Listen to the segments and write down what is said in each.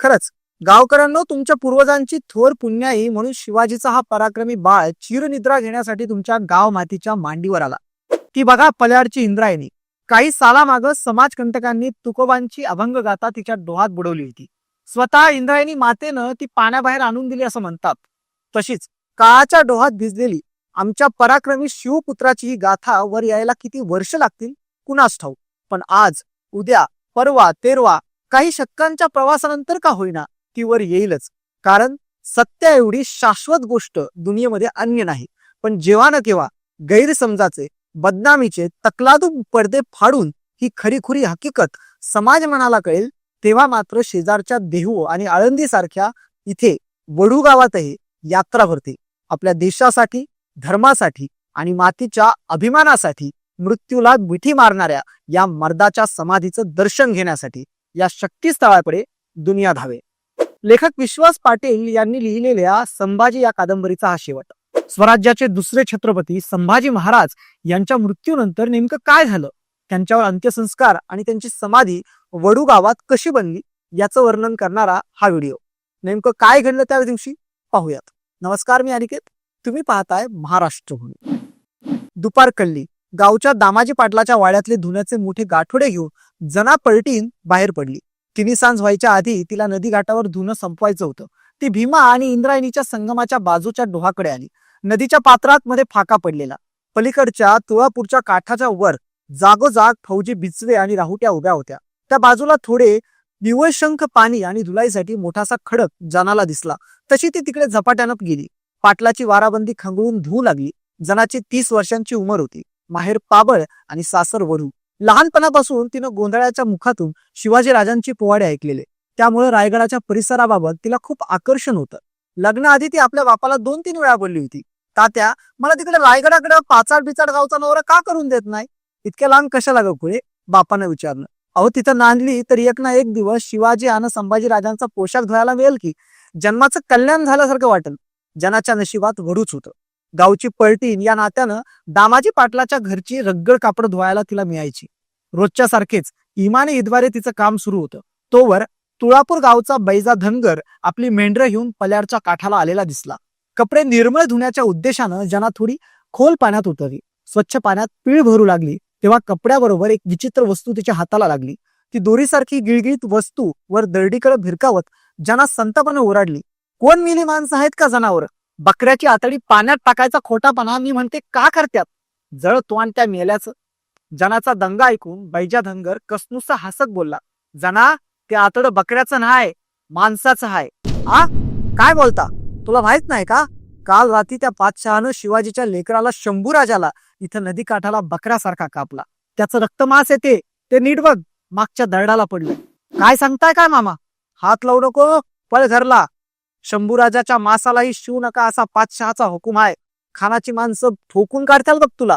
खरंच गावकऱ्यांनो तुमच्या पूर्वजांची थोर पुण्याई म्हणून शिवाजीचा हा पराक्रमी बाळ चिरनिद्रा घेण्यासाठी तुमच्या गाव मातीच्या मांडीवर आला. ती बघा पल्याडची इंद्रायणी. काही सालामाग समाजकंटकांनी तुकोबांची अभंग गाथा तिच्या डोहात बुडवली होती. स्वतः इंद्रायणी मातेनं ती पाण्याबाहेर आणून दिली असं म्हणतात. तशीच काळाच्या डोहात भिजलेली आमच्या पराक्रमी शिवपुत्राची ही गाथा वर यायला किती वर्ष लागतील? कुणास ठाऊ पण आज उद्या परवा तेरवा काही शतकांच्या प्रवासानंतर का होईना ती वर येईलच. कारण सत्या एवढी शाश्वत गोष्ट दुनियेमध्ये अन्य नाही. पण जेव्हा न केव्हा गैरसमजाचे बदनामीचे तकलादू पडदे फाडून ही खरीखुरी हकीकत समाज मनाला कळेल तेव्हा मात्र शेजारच्या देहू आणि आळंदी सारख्या इथे वडू गावातही यात्रा भरते. आपल्या देशासाठी धर्मासाठी आणि मातीच्या अभिमानासाठी मृत्यूला मिठी मारणाऱ्या या मर्दाच्या समाधीचं दर्शन घेण्यासाठी या शक्तीस्थळाकडे दुनिया धावे. लेखक विश्वास पाटील यांनी लिहिलेल्या संभाजी या कादंबरीचा हा शेवट. स्वराज्याचे दुसरे छत्रपती संभाजी महाराज यांच्या मृत्यूनंतर नेमकं काय झालं? त्यांच्यावर अंत्यसंस्कार आणि त्यांची समाधी वडू गावात कशी बनली? याचं वर्णन करणारा हा व्हिडिओ. नेमकं काय घडलं त्या दिवशी? पाहूयात. नमस्कार मी अनिकेत. तुम्ही पाहताय महाराष्ट्र दुपार कल्ली. गावच्या दामाजी पाटलाच्या वाड्यातले धुण्याचे मोठे गाठोडे घेऊन जना पलटीन बाहेर पडली. तिन्ही सांज व्हायच्या आधी तिला नदी घाटावर धुणं संपवायचं होतं. ती भीमा आणि इंद्रायणीच्या संगमाच्या बाजूच्या डोहाकडे आली. नदीच्या पात्रात मध्ये फाका पडलेला. पलीकडच्या तुळापूरच्या काठाच्या वर जागोजाग फौजी बिचवे आणि राहुट्या उभ्या होत्या. त्या बाजूला थोडे निवळशंख पाणी आणि धुलाईसाठी मोठासा खडक जनाला दिसला. तशी ती तिकडे झपाट्यानं गेली. पाटलाची वाराबंदी खंगळून धुवू लागली. जनाची तीस वर्षांची उमर होती. माहेर पाबळ आणि सासर वरू. लहानपणापासून तिनं गोंधळाच्या मुखातून शिवाजी राजांची पोवाडे ऐकलेले. त्यामुळे रायगडाच्या परिसराबाबत तिला खूप आकर्षण होतं. लग्नाआधी ती आपल्या बापाला दोन तीन वेळा बोलली होती. तात्या मला तिकडे रायगडाकडे पाचाड बिचाड गावचा नवरा का करून देत नाही? इतक्या लांब कशाला ग बापाने विचारलं. अहो तिथं नांदली तर एक ना एक दिवस शिवाजी आणि संभाजी राजांचा पोशाख धुवायला मिळेल की? जन्माचं कल्याण झाल्यासारखं वाटेल. जनाच्या नशिबात वडूच होतं. गावची पलटीन या नात्यानं दामाजी पाटलाच्या घरची रग्गड कापड धुवायला तिला मिळायची. रोजच्या सारखेच इमाने ईदवारे तिचं काम सुरू होतं. तोवर तुळापूर गावचा बैजा धनगर आपली मेंढरं घेऊन पल्याडच्या काठाला आलेला दिसला. कपडे निर्मळ धुण्याच्या उद्देशानं ज्यांना थोडी खोल पाण्यात उतरली. स्वच्छ पाण्यात पीळ भरू लागली. तेव्हा कपड्याबरोबर एक विचित्र वस्तू तिच्या हाताला लागली. ती दोरीसारखी गिळगिळीत वस्तू वर दरडीकडे भिरकावत ज्यांना संतपणे ओरडली. कोण मिली माणसं आहेत का जनावर? बकऱ्याची आतडी पाण्यात टाकायचा खोटापणा मी म्हणते का करत्यात? जळ तो आणि त्या मेल्याचं. जनाचा दंगा ऐकून बैजा धनगर कसनुसा हसत बोलला जना ते आतड बकऱ्याचं नाही माणसाचं हाय. आ? काय बोलता? तुला माहीत नाही का? काल रात्री त्या पातशहानं शिवाजीच्या लेकराला शंभू राजाला इथं नदी काठाला बकऱ्यासारखा कापला. त्याचं रक्तमास येते ते नीट बघ मागच्या दरडाला पडलं. काय सांगताय काय मामा? हात लावू नको पळ घरला. शंभूराजाच्या मासालाही शिवू नका असा पाचशहाचा हुकूम आहे. खानाची माणसं ठोकून काढताल बघ तुला.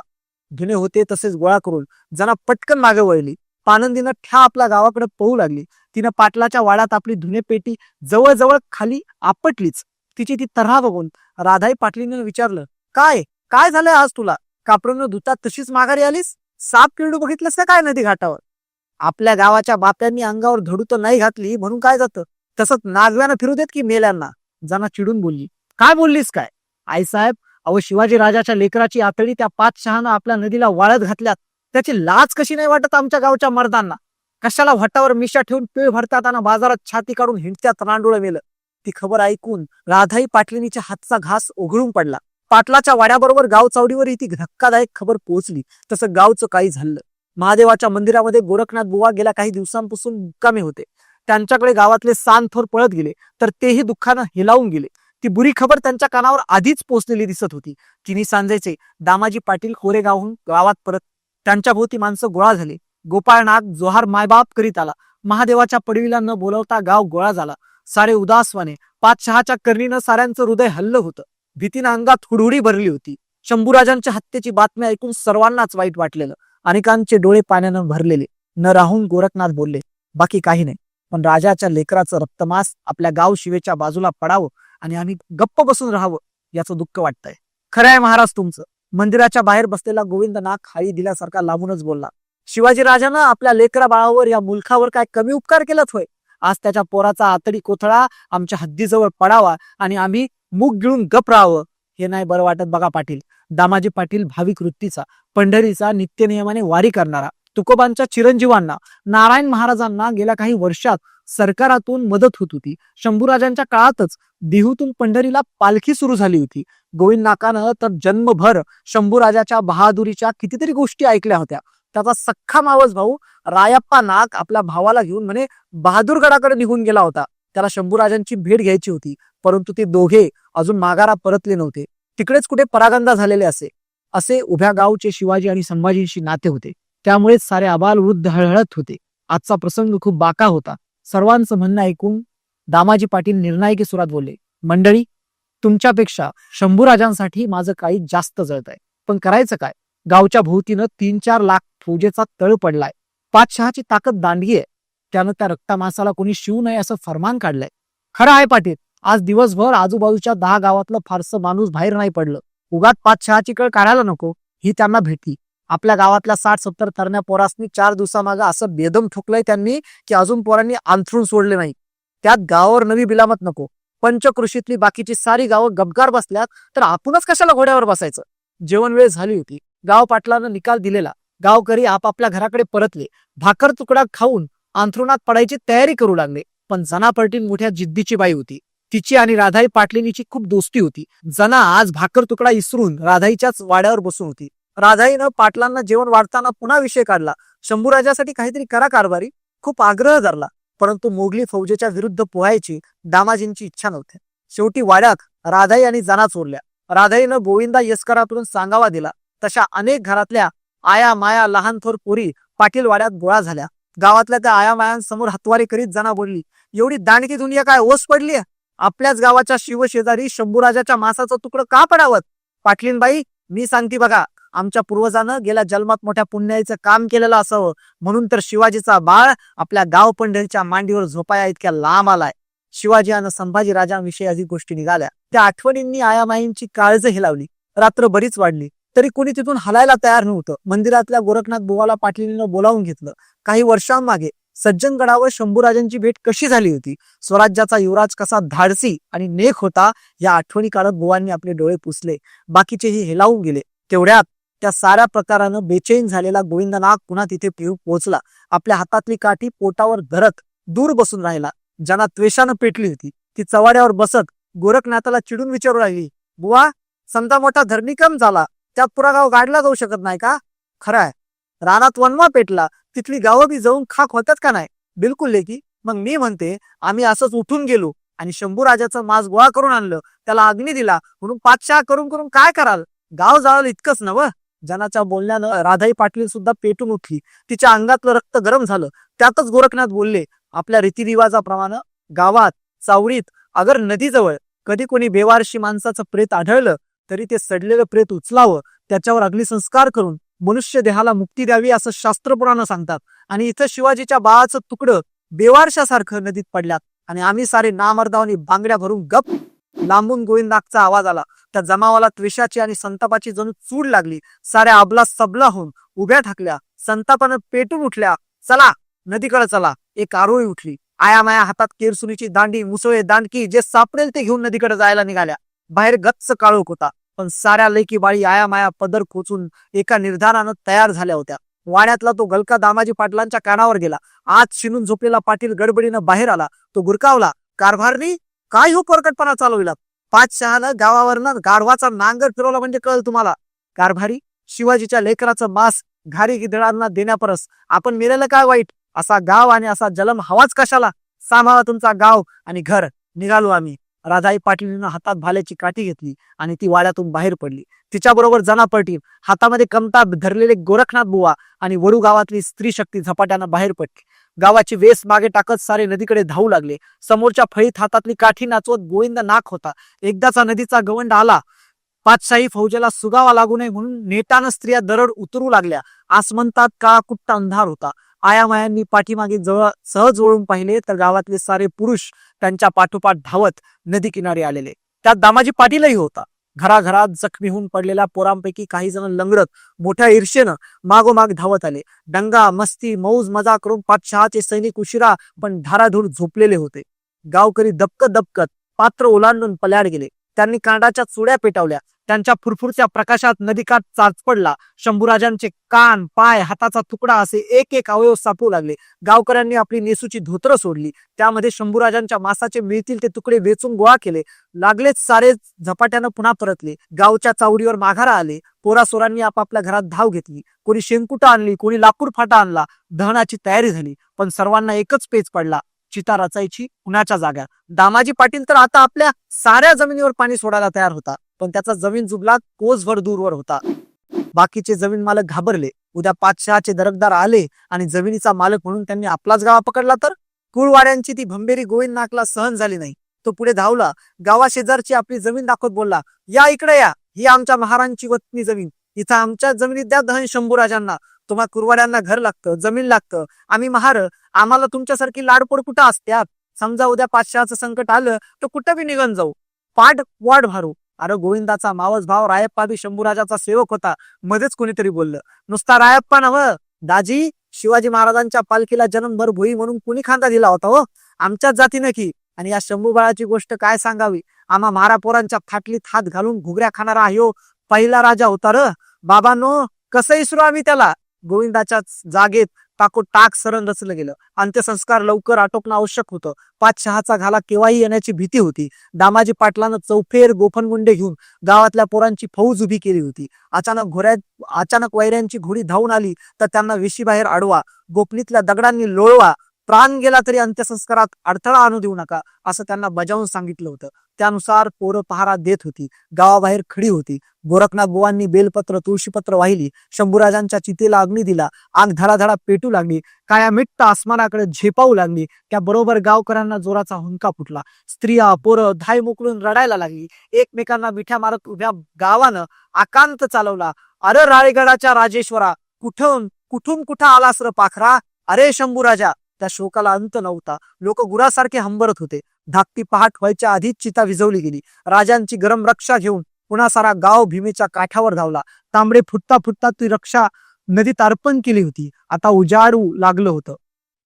धुणे होते तसेच गोळा करून जना पटकन मागे वळली. पानंदीनं ठ्या आपल्या गावाकडे पळू लागली. तिनं पाटलाच्या वाड्यात आपली धुणे पेटी जवळजवळ खाली आपटलीच. तिची ती तऱ्हा बघून राधाई पाटलीनं विचारलं काय? काय झालंय आज तुला? कापडून धुतात तशीच माघारी आलीस? साप किरडू बघितलंस का काय नदी घाटावर? आपल्या गावाच्या बाप्यांनी अंगावर धडू तर नाही घातली म्हणून काय जातं? तसंच नागव्यानं फिरू देत की मेल्यांना? जना चिडून बोलली. काय बोललीस काय? आई साहेब अहो शिवाजी राजाच्या लेकराची आतडी त्या पाचशहानं आपल्या नदीला वाळत घातल्यात. त्याची लाज कशी नाही वाटत आमच्या गावच्या मर्दांना? कशाला व्हटावर मिशा ठेवून पिळ भरतात आणि बाजारात छाती काढून हिंडत्यात रांडोळं मेलं? ती खबर ऐकून राधाई पाटलिनीच्या हातचा घास उघडून पडला. पाटलाच्या वाड्याबरोबर गाव चावडीवर ती धक्कादायक खबर पोहोचली. तसं गावचं काही झालं. महादेवाच्या मंदिरामध्ये गोरखनाथ बुवा गेल्या काही दिवसांपासून मुक्कामी होते. त्यांच्याकडे गावातले सान थोर पळत गेले तर तेही दुःखानं हिलावून गेले. ती बुरी खबर त्यांच्या कानावर आधीच पोचलेली दिसत होती. तिन्ही सांजेचे दामाजी पाटील कोरेगावहून गावात परत त्यांच्या भोवती माणसं गोळा झाली. गोपाळनाथ जोहार मायबाप करीत आला. महादेवाच्या पडवीला न बोलवता गाव गोळा झाला. सारे उदासवाने पाच शहाच्या करणीनं साऱ्यांचं हृदय हल्लं होतं. भीतीनं अंगात हुडहुडी भरली होती. शंभूराजांच्या हत्येची बातमी ऐकून सर्वांनाच वाईट वाटलेलं. अनेकांचे डोळे पाण्यानं भरलेले. न राहून गोरखनाथ बोलले बाकी काही नाही. पण राजाच्या लेकराचं रक्तमास आपल्या गाव शिवेच्या बाजूला पडावं आणि आम्ही गप्प बसून राहावं याचं दुःख वाटतंय. खरं आहे महाराज तुमचं. मंदिराच्या बाहेर बसलेला गोविंद नाग खाळी दिल्यासारखा लांबूनच बोलला. शिवाजी राजानं आपल्या लेकरा बाळावर या मुलखावर काय कमी उपकार केलाच होय? आज त्याच्या पोराचा आतडी कोथळा आमच्या हद्दीजवळ पडावा आणि आम्ही मुग गिळून गप राहावं. हे नाही बरं वाटत बघा पाटील. दामाजी पाटील भाविक वृत्तीचा पंढरीचा नित्यनियमाने वारी करणारा. तुकोबांच्या चिरंजीवांना नारायण महाराजांना गेल्या काही वर्षात सरकारातून मदत होत होती. शंभूराजांच्या काळातच देहूतून पंढरीला पालखी सुरू झाली होती. गोविंद नाकानं तर जन्मभर शंभूराजाच्या बहादुरीच्या कितीतरी गोष्टी ऐकल्या होत्या. त्याचा सख्खा मावस भाऊ रायप्पा नाक आपल्या भावाला घेऊन म्हणे बहादूरगडाकडे निघून गेला होता. त्याला शंभूराजांची भेट घ्यायची होती. परंतु ते दोघे अजून माघारा परतले नव्हते. तिकडेच कुठे परागंदा झालेले असे. असे उभ्या गावचे शिवाजी आणि संभाजींशी नाते होते. त्यामुळेच सारे आबाल वृद्ध हळहळत होते. आजचा प्रसंग खूप बाका होता. सर्वांचं म्हणणं ऐकून दामाजी पाटील निर्णायकी सुरात बोलले मंडळी तुमच्यापेक्षा शंभूराजांसाठी माझं काही जास्त जळत आहे पण करायचं काय? गावच्या भोवतीनं तीन चार लाख फौजेचा तळ पडलाय. पाचशहाची ताकद दांडगी आहे. त्यानं त्या रक्तामासाला कोणी शिवू नये असं फरमान काढलंय. खरं आहे पाटील आज दिवसभर आजूबाजूच्या दहा गावातलं फारसं माणूस बाहेर नाही पडलं. उगात पाचशहाची कळ काढायला नको. ही त्यांना भेटली आपल्या गावातल्या साठ सत्तर तरण्या पोरासनी चार दिवसामागं असं बेदम ठोकलंय त्यांनी की अजून पोरांनी अंथरून सोडले नाही. त्यात गावावर नवी बिलामत नको. पंचकृषीतली बाकीची सारी गावं गबगार बसल्यात तर आपणच कशाला घोड्यावर बसायचं? जेवण वेळ झाली होती. गाव पाटलानं निकाल दिलेला. गावकरी आपापल्या घराकडे परतले. भाकर तुकडा खाऊन अंथरुणात पडायची तयारी करू लागले. पण जना पर्टीन मोठ्या जिद्दीची बाई होती. तिची आणि राधाई पाटलिनीची खूप दोस्ती होती. जना आज भाकर तुकडा इसरून राधाईच्याच वाड्यावर बसून होती. राधाईनं पाटलांना जेवण वाढताना पुन्हा विषय काढला. शंभूराजासाठी काहीतरी करा कारभारी. खूप आग्रह धरला. परंतु मोगली फौजेच्या विरुद्ध पोहायची दामाजींची इच्छा नव्हती. शेवटी वाड्यात राधाई आणि जना चोरल्या. राधाईनं गोविंदा येसकरातून सांगावा दिला. तशा अनेक घरातल्या आया माया लहान थोर पोरी पाटील वाड्यात गोळा झाल्या. गावातल्या त्या आया मायांसमोर हतवारी करीत जना बोलली एवढी दाणकी दुनिया काय ओस पडली आपल्याच गावाच्या शिवशेजारी शंभूराजाच्या मासाचा तुकडं का पडावत पाटलीनबाई मी सांगते बघा आमच्या पूर्वजानं गेल्या जन्मात मोठ्या पुण्याचं काम केलेलं असावं. म्हणून तर शिवाजीचा बाळ आपल्या गाव पंढरीच्या मांडीवर झोपाया इतक्या लांब आलाय. शिवाजी आणि संभाजी राजांविषयी अधिक गोष्टी निघाल्या. त्या आठवणींनी आयामाईंची काळज हिलावली. रात्र बरीच वाढली. तरी कोणी तिथून हलायला तयार नव्हतं. मंदिरातल्या गोरखनाथ बुवाला पाटलीनं बोलावून घेतलं. काही वर्षांमागे सज्जनगडावर शंभूराजांची भेट कशी झाली होती? स्वराज्याचा युवराज कसा धाडसी आणि नेक होता? या आठवणी काढत बुवांनी आपले डोळे पुसले. बाकीचेही हेलावून गेले. तेवढ्यात त्या साऱ्या प्रकारानं बेचैन झालेला गोविंदनाग पुन्हा तिथे पिऊ पोहोचला. आपल्या हातातली काठी पोटावर धरत दूर बसून राहिला. ज्यांना त्वेषानं पेटली होती ती चवाड्यावर बसत गोरखनाथाला चिडून विचारू लागली बुवा समजा मोठा धरणीकम झाला त्यात पुरा गाव गाडला जाऊ शकत नाही का? खरं आहे. रानात वनवा पेटला तिथली गावं बी जाऊन खाक होतात का नाही? बिलकुल लेकी. मग मी म्हणते आम्ही असंच उठून गेलो आणि शंभू राजाचं मांस गोळा करून आणलं. त्याला अग्नी दिला. म्हणून पाचशा करून करून काय कराल? गाव जावलं इतकंच नव जनाच्या बोलण्यानं राधाई पाटील सुद्धा पेटून उठली. तिच्या अंगातलं रक्त गरम झालं. त्यातच गोरखनाथ बोलले आपल्या रीतिरिवाजाप्रमाणे गावात चावडीत अगर नदीजवळ कधी कोणी बेवारशी माणसाचं प्रेत आढळलं तरी ते सडलेलं प्रेत उचलावं. त्याच्यावर अग्निसंस्कार करून मनुष्य देहाला मुक्ती द्यावी असं शास्त्रपुराणं सांगतात. आणि इथं शिवाजीच्या बाळाचं तुकडं बेवारशासारखं नदीत पडल्यात. आणि आम्ही सारे नामर्दावानी बांगड्या भरून गप लांबून गोविंदागचा आवाज आला. त्या जमावाला त्वेषाची आणि संतापाची जणू चूड लागली. साऱ्या अबला सबला होऊन उभ्या ठाकल्या संतापानं पेटून उठल्या. चला नदीकडे चला. एक आरोळी उठली. आया माया हातात केरसुनीची दांडी मुसळे दांडकी जे सापडेल ते घेऊन नदीकडे जायला निघाल्या. बाहेर गच्च काळोख होता. पण साऱ्या लेकी बाळी आया माया पदर खोचून एका निर्धारानं तयार झाल्या होत्या. वाड्यातला तो गलका दामाजी पाटलांच्या कानावर गेला. आज शिनून झोपलेला पाटील गडबडीनं बाहेर आला. तो गुरकावला कारभारनी काय हो परकटपणा चालविला पाच शहानं गावावरनं गाढवाचा नांगर फिरवला म्हणजे कळ तुम्हाला? कारभारी शिवाजीच्या लेकराचं मांस घारी गिदळांना देण्यापरस आपण मिळालं काय वाईट? असा गाव आणि असा जलम हवाच कशाला? सांभाळा तुमचा गाव आणि घर. निघालो आम्ही. राधाई पाटीलनं हातात भाल्याची काठी घेतली आणि ती वाड्यातून बाहेर पडली. तिच्याबरोबर जना हातामध्ये कमता धरलेले गोरखनाथ बुवा आणि वडू गावातली स्त्री शक्ती झपाट्यानं बाहेर पडली. गावाची वेस मागे टाकत सारे नदीकडे धावू लागले. समोरच्या फळीत हातातली काठी नाचवत गोविंद नाक होता. एकदाचा नदीचा गवंड आला. पाचशाही फौजेला सुगावा लागू नये म्हणून नेटानं स्त्रिया दरड उतरू लागल्या. आसमंतात काळा कुट्टा अंधार होता. आयामायांनी पाठीमागे जवळ सहज वळून पाहिले तर गावातले सारे पुरुष त्यांच्या पाठोपाठ धावत नदी किनारी आलेले. त्यात दामाजी पाटीलही होता. घराघरात जखमी होऊन पडलेल्या पोरांपैकी काही जण लंगडत मोठ्या ईर्षेनं मागोमाग धावत आले. दंगा मस्ती मौज मजा करून पाठशहाचे सैनिक उशिरा पण धाराधूर झोपलेले होते. गावकरी दबकत दबकत पात्र ओलांडून पल्याड गेले. त्यांनी कांडाच्या चुड्या पेटवल्या. त्यांच्या फुरफुरच्या प्रकाशात नदीकाठ चाच पडला. शंभूराजांचे कान पाय हाताचा तुकडा असे एक एक अवयव सापू लागले. गावकऱ्यांनी आपली नेसूची धोत्र सोडली. त्यामध्ये शंभूराजांच्या मासाचे मिळतील ते तुकडे वेचून गोळा केले. लागलेच सारे झपाट्यानं पुन्हा परतले. गावच्या चावडीवर माघारा आले. पोरासोरांनी आपापल्या घरात धाव घेतली. कोणी शेंकुटा आणली कोणी लाकूड फाटा आणला. दहनाची तयारी झाली. पण सर्वांना एकच पेच पडला. चिता रचायची कुणाच्या जागा दामाजी पाटील तर आता आपल्या साऱ्या जमिनीवर पाणी सोडायला तयार होता. पण त्याचा जमीन जुबला कोसभर दूरवर होता. बाकीचे जमीन मालक घाबरले. उद्या पाचशहाचे दरकदार आले आणि जमिनीचा मालक म्हणून त्यांनी आपलाच गावा पकडला तर? कुळवाड्यांची ती भंबेरी गोविंद नाकला सहन झाली नाही. तो पुढे धावला. गावा शेजारची आपली जमीन दाखवत बोलला या इकडे या. ही आमच्या महारांची वतनी जमीन. इथं आमच्या जमिनीत द्या दहन शंभू राजांना तुम्हा कुरवाड्यांना घर लागतं जमीन लागतं. आम्ही महार. आम्हाला तुमच्यासारखी लाडपोड कुठं असत्यात? समजा उद्या पाचशहाचं संकट आलं तर कुठं बी निघून जाऊ? पाठ वाढ भारू. अरे गोविंदाचा मावस भाव रायप्पा बी शंभूराजाचा सेवक होता. मध्येच कोणीतरी बोललं. नुसता रायप्पा नव दाजी शिवाजी महाराजांच्या पालखीला जन्मभर भोई म्हणून कुणी खांदा दिला होता हो? आमच्याच जातीनं की. आणि या शंभू बाळाची गोष्ट काय सांगावी? आम्हा महारापोरांच्या फाटलीत हात घालून घुगऱ्या खाणारा ह्यो पहिला राजा होता र. बाबांनो कसं इसरू आम्ही त्याला? गोविंदाच्या जागेत टाको टाक सरण रचलं गेलं अंत्यसंस्कार लवकर आटोपणं आवश्यक होतं. पाच शहाचा घाला केव्हाही येण्याची भीती होती. दामाजी पाटलानं चौफेर गोफनगुंडे घेऊन गावातल्या पोरांची फौज उभी केली होती. अचानक घोऱ्या अचानक वैऱ्यांची घोडी धावून आली तर त्यांना विशीबाहेर अडवा. गोपनीतल्या दगडांनी लोळवा. प्राण गेला तरी अंत्यसंस्कारात अडथळा आणू देऊ नका असं त्यांना बजावून सांगितलं होतं. त्यानुसार पोरं पहारा देत होती गावाबाहेर खडी होती. गोरखनाथ बुवांनी बेलपत्र तुळशीपत्र वाहिली शंभूराजांच्या चितेला अग्नी दिला आग धडाधडा पेटू लागली काया मिट्ट आसमानाकडे झेपावू लागली त्याबरोबर गावकऱ्यांना जोराचा हुंका फुटला. स्त्रिया पोरं धाय मोकळून रडायला लागली. एकमेकांना मिठ्या मारत उभ्या गावानं आकांत चालवला. अरे राळेगडाच्या राजेश्वरा कुठून कुठून कुठं आलास र पाखरा? अरे शंभूराजा त्या शोकाला अंत नव्हता. लोक गुरासारखे हंबरत होते. धाकटी पहाट व्हायच्या आधीच चिता विझवली गेली. राजांची गरम रक्षा घेऊन पुन्हा सारा गाव भीमेच्या काठावर धावला. तांबडे फुटता फुटता ती रक्षा नदीत अर्पण केली होती. आता उजाडू लागलं होतं.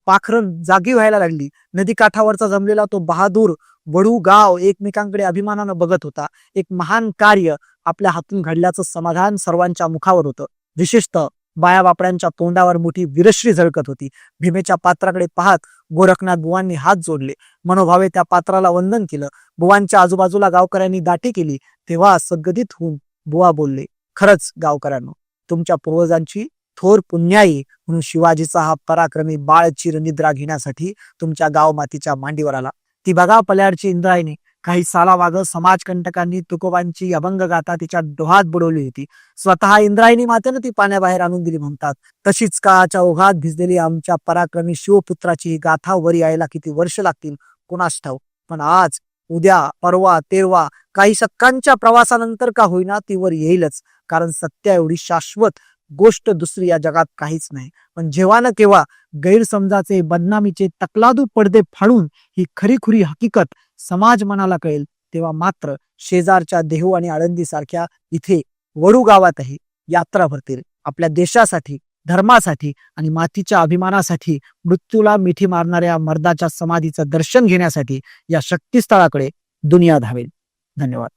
पाखरण जागी व्हायला लागली. नदी काठावरचा जमलेला तो बहादूर वडू गाव एकमेकांकडे अभिमानानं बघत होता. एक महान कार्य आपल्या हातून घडल्याचं समाधान सर्वांच्या मुखावर होतं. विशेषतः बाया बापड्यांच्या तोंडावर मोठी विरश्री झळकत होती. भीमेच्या पात्राकडे पाहत गोरखनाथ बुवांनी हात जोडले. मनोभावे त्या पात्राला वंदन केलं. बुवांच्या आजूबाजूला गावकऱ्यांनी दाटी केली. तेव्हा सगदित होऊन बुवा बोलले खरंच गावकऱ्यांनो तुमच्या पूर्वजांची थोर पुण्याई म्हणून शिवाजीचा हा पराक्रमी बाळ चिरनिद्रा घेण्यासाठी तुमच्या गाव मातीच्या मांडीवर आला. ती बघा पल्याडची इंद्रायणी. काही सालामागं समाजकंटकांनी तुकोबांची अभंग गाथा तिच्या डोहात बुडवली होती. स्वतः इंद्रायणी मातेनं ती पाण्याबाहेर आणून दिली म्हणतात. तशीच काळाच्या ओघात भिजलेली आमच्या पराक्रमी शिवपुत्राची ही गाथा वर यायला किती वर्ष लागतील? कुणास ठाऊ पण आज उद्या परवा तेरवा काही शतकांच्या प्रवासानंतर का होईना ती वर येईलच. कारण सत्य एवढी शाश्वत गोष्ट दुसरी या जगात काहीच नाही. पण जेव्हा ना केव्हा गैरसमजाचे बदनामीचे तकलादू पडदे फाडून ही खरीखुरी हकीकत समाज मनाला कळेल तेव्हा मात्र शेजारच्या देहू आणि आळंदी सारख्या इथे वडू गावातही यात्रा भरतील. आपल्या देशासाठी धर्मासाठी आणि मातीच्या अभिमानासाठी मृत्यूला मिठी मारणाऱ्या मर्दाच्या समाधीचं दर्शन घेण्यासाठी या शक्तीस्थळाकडे दुनिया धावेल. धन्यवाद.